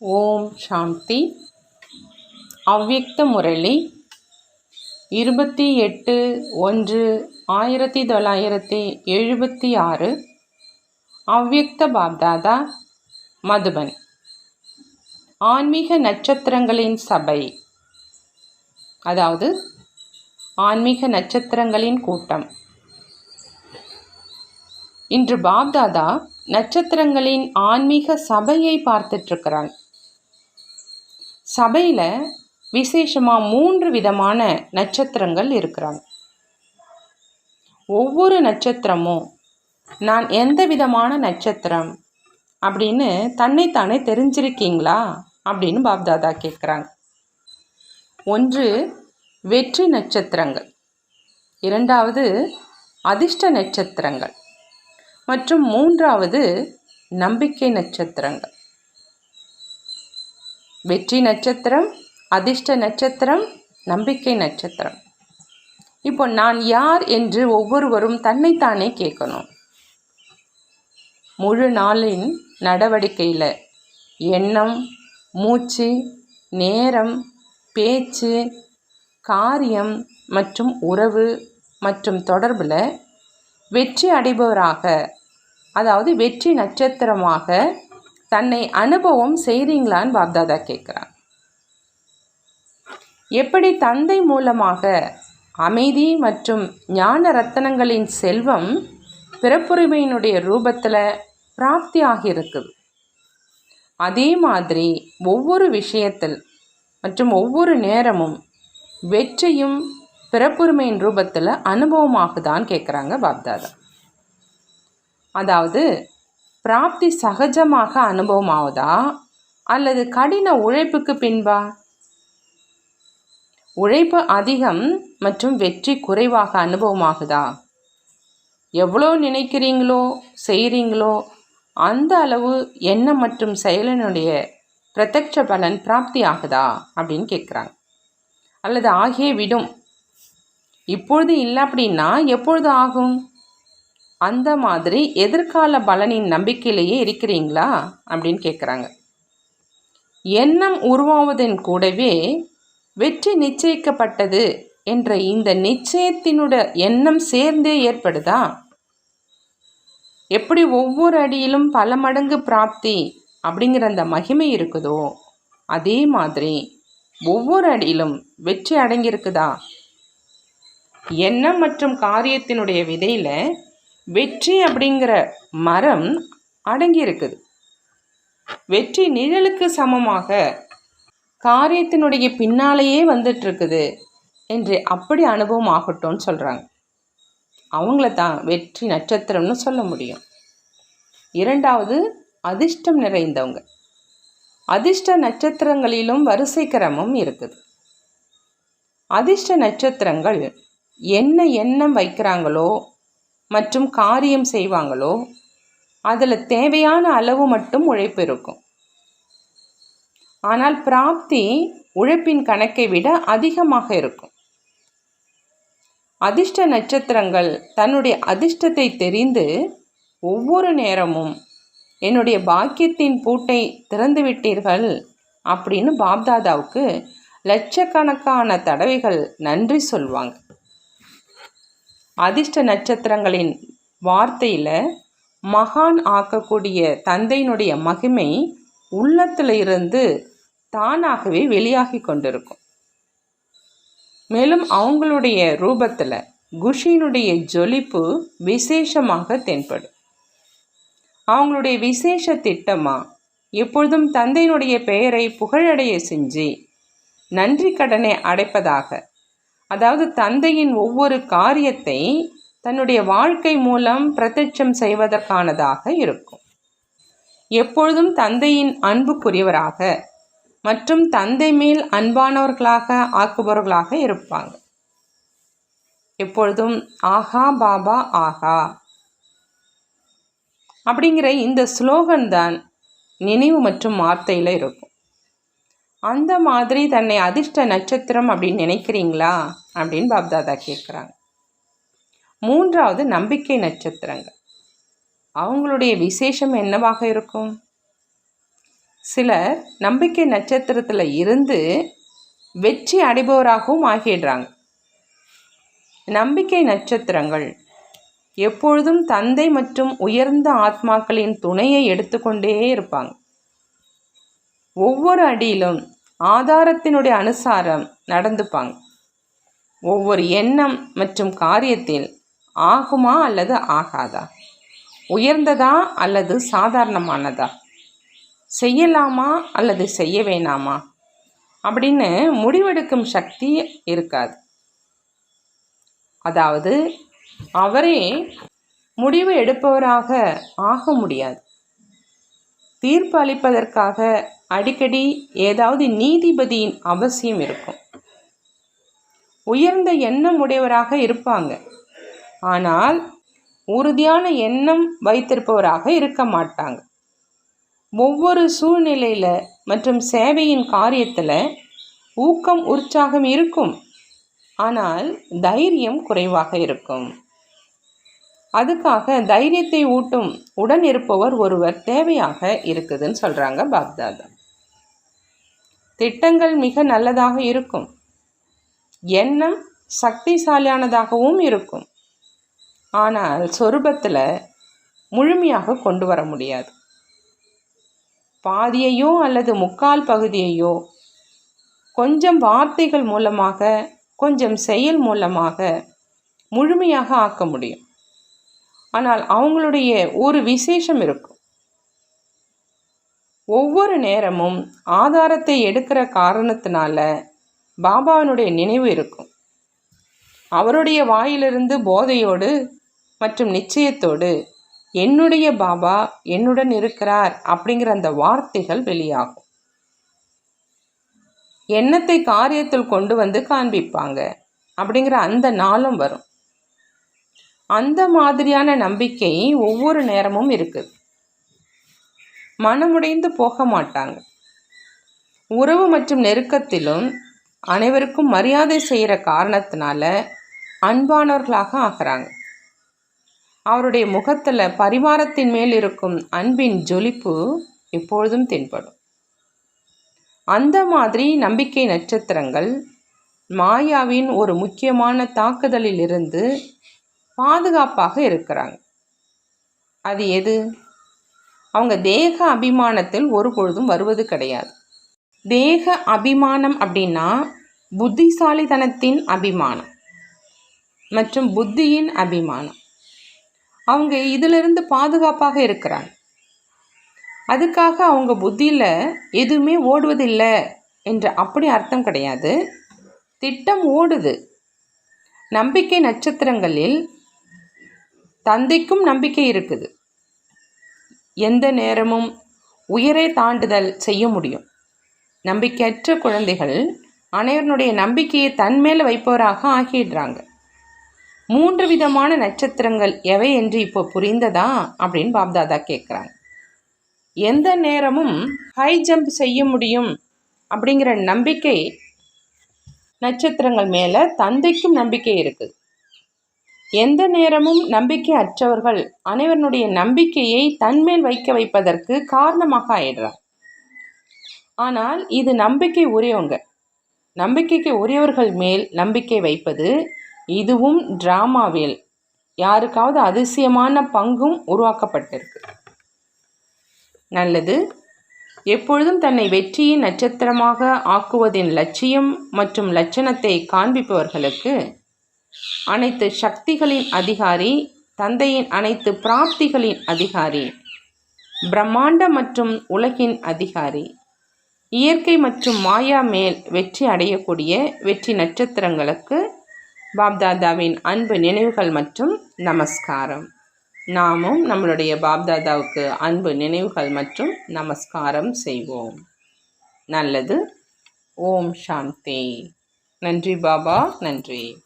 ஓம் சாந்தி. அவ்வியக்த முரளி. இருபத்தி எட்டு ஒன்று ஆயிரத்தி தொள்ளாயிரத்தி எழுபத்தி ஆறு. அவ்யக்த பாப்தாதா மதுபன். ஆன்மீக நட்சத்திரங்களின் சபை. அதாவது ஆன்மீக நட்சத்திரங்களின் கூட்டம். இன்று பாப்தாதா நட்சத்திரங்களின் ஆன்மீக சபையை பார்த்துட்ருக்கிறாங்க சபையில் விசேஷமாக மூன்று விதமான நட்சத்திரங்கள் இருக்கிறாங்க. ஒவ்வொரு நட்சத்திரமும் நான் எந்த விதமான நட்சத்திரம் அப்படின்னு தன்னைத்தானே தெரிஞ்சிருக்கீங்களா அப்படின்னு பாப்தாதா கேட்குறாங்க ஒன்று வெற்றி நட்சத்திரங்கள். இரண்டாவது அதிர்ஷ்ட நட்சத்திரங்கள். மற்றும் மூன்றாவது நம்பிக்கை நட்சத்திரங்கள். வெற்றி நட்சத்திரம் அதிர்ஷ்ட நட்சத்திரம் நம்பிக்கை நட்சத்திரம். இப்போ நான் யார் என்று ஒவ்வொருவரும் தன்னைத்தானே கேட்கணும். முழு நாளின் நடவடிக்கையில் எண்ணம் மூச்சு நேரம் பேச்சு காரியம் மற்றும் உறவு மற்றும் தொடர்பில் வெற்றி அடைபவராக அதாவது வெற்றி நட்சத்திரமாக தன்னை அனுபவம் செய்கிறீங்களான்னு பாப்தாதா கேட்குறான் எப்படி தந்தை மூலமாக அமைதி மற்றும் ஞான ரத்தனங்களின் செல்வம் பிறப்புரிமையினுடைய ரூபத்தில் பிராப்தி ஆகியிருக்குது. அதே மாதிரி ஒவ்வொரு விஷயத்தில் மற்றும் ஒவ்வொரு நேரமும் வெற்றியும் பிறப்புரிமையின் ரூபத்தில் அனுபவமாகுதான்னு கேட்குறாங்க பாப்தாதா. அதாவது பிராப்தி சகஜமாக அனுபவமாகுதா அல்லது கடின உழைப்புக்கு பின்பா? உழைப்பு அதிகம் மற்றும் வெற்றி குறைவாக அனுபவமாகுதா? எவ்வளோ நினைக்கிறீங்களோ செய்கிறீங்களோ அந்த அளவு எண்ணம் மற்றும் செயலினுடைய பிரத்யட்ச பலன் பிராப்தி ஆகுதா? அப்படின்னு கேட்குறாங்க. அல்லது ஆகியே விடும். இப்பொழுது இல்லை அப்படின்னா எப்பொழுது ஆகும்? அந்த மாதிரி எதிர்கால பலனின் நம்பிக்கையிலேயே இருக்கிறீங்களா? அப்படின்னு கேட்குறாங்க எண்ணம் உருவாவதன் கூடவே வெற்றி நிச்சயிக்கப்பட்டது என்ற இந்த நிச்சயத்தினுடைய எண்ணம் சேர்ந்தே ஏற்படுதா? எப்படி ஒவ்வொரு அடியிலும் பல மடங்கு பிராப்தி அப்படிங்கிற அந்த மகிமை இருக்குதோ அதே மாதிரி ஒவ்வொரு அடியிலும் வெற்றி அடங்கியிருக்குதா? எண்ணம் மற்றும் காரியத்தினுடைய விதையில் வெற்றி அப்படிங்கிற மரம் அடங்கி இருக்குது வெற்றி நிழலுக்கு சமமாக காரியத்தினுடைய பின்னாலேயே வந்துட்டு இருக்குது என்று அப்படி அனுபவம் ஆகட்டும்னு சொல்கிறாங்க அவங்கள தான் வெற்றி நட்சத்திரம்னு சொல்ல முடியும். இரண்டாவது அதிர்ஷ்டம் நிறைந்தவங்க. அதிர்ஷ்ட நட்சத்திரங்களிலும் வரிசை கிரமம் இருக்குது. அதிர்ஷ்ட நட்சத்திரங்கள் என்ன எண்ணம் வைக்கிறாங்களோ மற்றும் காரியம் செய்வாங்களோ அதில் தேவையான அளவு மட்டும் உழைப்பு இருக்கும். ஆனால் பிராப்தி உழைப்பின் கணக்கை விட அதிகமாக இருக்கும். அதிர்ஷ்ட நட்சத்திரங்கள் தன்னுடைய அதிர்ஷ்டத்தை தெரிந்து ஒவ்வொரு நேரமும் என்னுடைய பாக்கியத்தின் பூட்டை திறந்து விட்டீர்கள் அப்படின்னு பாப்தாதாவுக்கு லட்சக்கணக்கான தடவைகள் நன்றி சொல்வாங்க. அதிர்ஷ்ட நட்சத்திரங்களின் வார்த்தையில் மகான் ஆக்கக்கூடிய தந்தையினுடைய மகிமை உள்ளத்தில் இருந்து தானாகவே வெளியாகி கொண்டிருக்கும். மேலும் அவங்களுடைய ரூபத்தில் குஷியினுடைய ஜொலிப்பு விசேஷமாக தென்படும். அவங்களுடைய விசேஷ திட்டமாக எப்பொழுதும் தந்தையினுடைய பெயரை புகழடைய செஞ்சு நன்றி கடனை அடைப்பதாக அதாவது தந்தையின் ஒவ்வொரு காரியத்தை தன்னுடைய வாழ்க்கை மூலம் பிரத்யட்சம் செய்வதற்கானதாக இருக்கும். எப்பொழுதும் தந்தையின் அன்புக்குரியவராக மற்றும் தந்தை மேல் அன்பானவர்களாக ஆக்குபவர்களாக இருப்பாங்க. எப்பொழுதும் ஆஹா பாபா ஆஹா. அப்படிங்கிற இந்த ஸ்லோகன் தான் நினைவு மற்றும் வார்த்தையில் இருக்கும். அந்த மாதிரி தன்னை அதிர்ஷ்ட நட்சத்திரம் அப்படின்னு நினைக்கிறீங்களா? அப்படின்னு பாப்தாதா கேட்குறாங்க. மூன்றாவது நம்பிக்கை நட்சத்திரங்கள். அவங்களுடைய விசேஷம் என்னவாக இருக்கும்? சிலர் நம்பிக்கை நட்சத்திரத்தில் இருந்து வெற்றி அடைபவராகவும் ஆகிடுறாங்க. நம்பிக்கை நட்சத்திரங்கள் எப்பொழுதும் தந்தை மற்றும் உயர்ந்த ஆத்மாக்களின் துணையை எடுத்துக்கொண்டே இருப்பாங்க. ஒவ்வொரு அடியிலும் ஆதாரத்தினுடைய அனுசாரம் நடந்துப்பாங்க. ஒவ்வொரு எண்ணம் மற்றும் காரியத்தில் ஆகுமா அல்லது ஆகாதா? உயர்ந்ததா அல்லது சாதாரணமானதா? செய்யலாமா அல்லது செய்ய வேணாமா? அப்படின்னு முடிவெடுக்கும் சக்தி இருக்காது. அதாவது அவரே முடிவு எடுப்பவராக ஆக முடியாது. தீர்ப்பு அளிப்பதற்காக அடிக்கடி ஏதாவது நீதிபதியின் அவசியம் இருக்கும். உயர்ந்த எண்ணம் உடையவராக இருப்பாங்க. ஆனால் உறுதியான எண்ணம் வைத்திருப்பவராக இருக்க மாட்டாங்க. ஒவ்வொரு சூழ்நிலையில் மற்றும் சேவையின் காரியத்தில் ஊக்கம் உற்சாகம் இருக்கும். ஆனால் தைரியம் குறைவாக இருக்கும். அதுக்காக தைரியத்தை ஊட்டும் உடன் இருப்பவர் ஒருவர் தேவையாக இருக்குதுன்னு சொல்கிறாங்க பாக்தாதா. திட்டங்கள் மிக நல்லதாக இருக்கும். எண்ணம் சக்திசாலியானதாகவும் இருக்கும். ஆனால் சொரூபத்தில் முழுமையாக கொண்டு வர முடியாது. பாதியையோ அல்லது முக்கால் பகுதியையோ கொஞ்சம் வார்த்தைகள் மூலமாக கொஞ்சம் செயல் மூலமாக முழுமையாக ஆக்க முடியும். ஆனால் அவங்களுடைய ஒரு விசேஷம் இருக்கும். ஒவ்வொரு நேரமும் ஆதாரத்தை எடுக்கிற காரணத்தினால பாபாவினுடைய நினைவு இருக்கும். அவருடைய வாயிலிருந்து போதையோடு மற்றும் நிச்சயத்தோடு என்னுடைய பாபா என்னுடன் இருக்கிறார் அப்படிங்கிற அந்த வார்த்தைகள் வெளியாகும். எண்ணத்தை காரியத்தில் கொண்டு வந்து காண்பிப்பாங்க அப்படிங்கிற அந்த நாளும் வரும். அந்த மாதிரியான நம்பிக்கை ஒவ்வொரு நேரமும் இருக்குது மனமுடைந்து போக மாட்டாங்க. உறவு மற்றும் நெருக்கத்திலும் அனைவருக்கும் மரியாதை செய்கிற காரணத்தினால அன்பானவர்களாக ஆகிறாங்க. அவருடைய முகத்தில் பரிவாரத்தின் மேல் இருக்கும் அன்பின் ஜொலிப்பு எப்பொழுதும் தென்படும். அந்த மாதிரி நம்பிக்கை நட்சத்திரங்கள் மாயாவின் ஒரு முக்கியமான தாக்குதலில் இருந்து பாதுகாப்பாக இருக்கிறாங்க. அது எது? அவங்க தேக அபிமானத்தில் ஒரு பொழுதும் வருவது கிடையாது. தேக அபிமானம் அப்படின்னா புத்திசாலித்தனத்தின் அபிமானம் மற்றும் புத்தியின் அபிமானம். அவங்க இதிலிருந்து பாதுகாப்பாக இருக்கிறாங்க. அதுக்காக அவங்க புத்தியில் எதுவுமே ஓடுவதில்லை என்று அப்படி அர்த்தம் கிடையாது. திட்டம் ஓடுது. நம்பிக்கை நட்சத்திரங்களில் தந்தைக்கும் நம்பிக்கை இருக்குது. எந்த நேரமும் உயரே தாண்டுதல் செய்ய முடியும். நம்பிக்கையற்ற குழந்தைகள் அனைவருடைய நம்பிக்கையை தன்மேல் வைப்பவராக ஆகிடுறாங்க. மூன்று விதமான நட்சத்திரங்கள் எவை என்று இப்போ புரிந்ததா அப்படின்னு பாப்தாதா கேட்குறாங்க எந்த நேரமும் ஹை ஜம்ப் செய்ய முடியும் அப்படிங்கிற நம்பிக்கை நட்சத்திரங்கள் மேலே தந்தைக்கும் நம்பிக்கை இருக்குது. எந்த நேரமும் நம்பிக்கை அற்றவர்கள் அனைவருடைய நம்பிக்கையை தன்மேல் வைக்க வைப்பதற்கு காரணமாக ஆயிடுறார். ஆனால் இது நம்பிக்கை உரியவங்க நம்பிக்கைக்கு உரியவர்கள் மேல் நம்பிக்கை வைப்பது இதுவும் டிராமாவில் யாருக்காவது அதிசயமான பங்கும் உருவாக்கப்பட்டிருக்கு. நல்லது. எப்பொழுதும் தன்னை வெற்றியின் நட்சத்திரமாக ஆக்குவதின் லட்சியம் மற்றும் லட்சணத்தை காண்பிப்பவர்களுக்கு அனைத்து சக்திகளின் அதிகாரி தந்தையின் அனைத்து பிராப்திகளின் அதிகாரி பிரம்மாண்ட மற்றும் உலகின் அதிகாரி இயற்கை மற்றும் மாயா மேல் வெற்றி அடையக்கூடிய வெற்றி நட்சத்திரங்களுக்கு பாப்தாதாவின் அன்பு நினைவுகள் மற்றும் நமஸ்காரம். நாமும் நம்மளுடைய பாப்தாதாவுக்கு அன்பு நினைவுகள் மற்றும் நமஸ்காரம் செய்வோம். நல்லது. ஓம் சாந்தி. நன்றி பாபா. நன்றி.